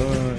Ay.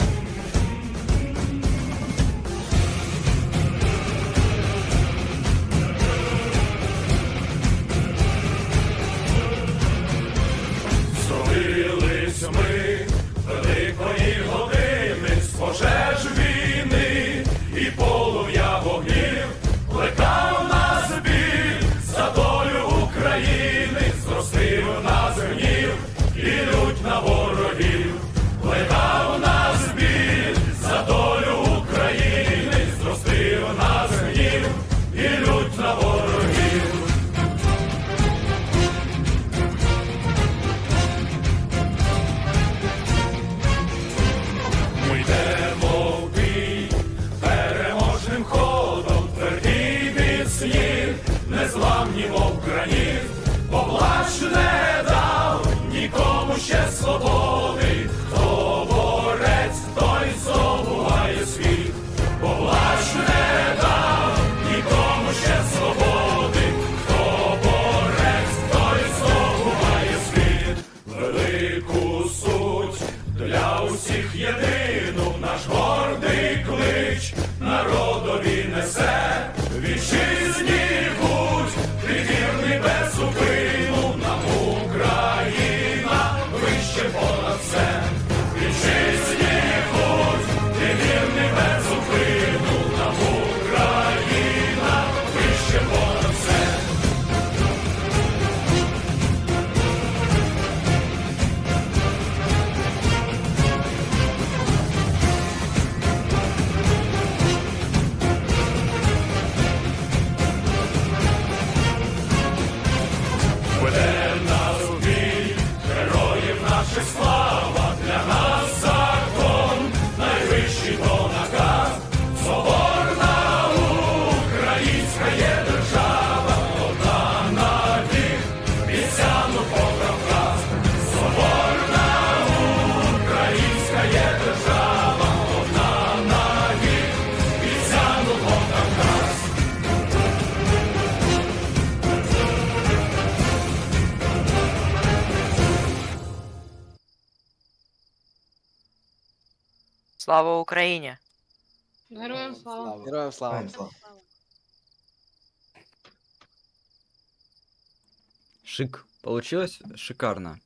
камні, мов граніт, поплач не дав нікому ще свободи, хто борець, той здобуває світ, поплач не дав нікому ще свободи, хто борець, той здобуває світ, велику суть для усіх єдиних. Слава Україні! Героям слава! Героям слава! Шик. Получилось шикарно.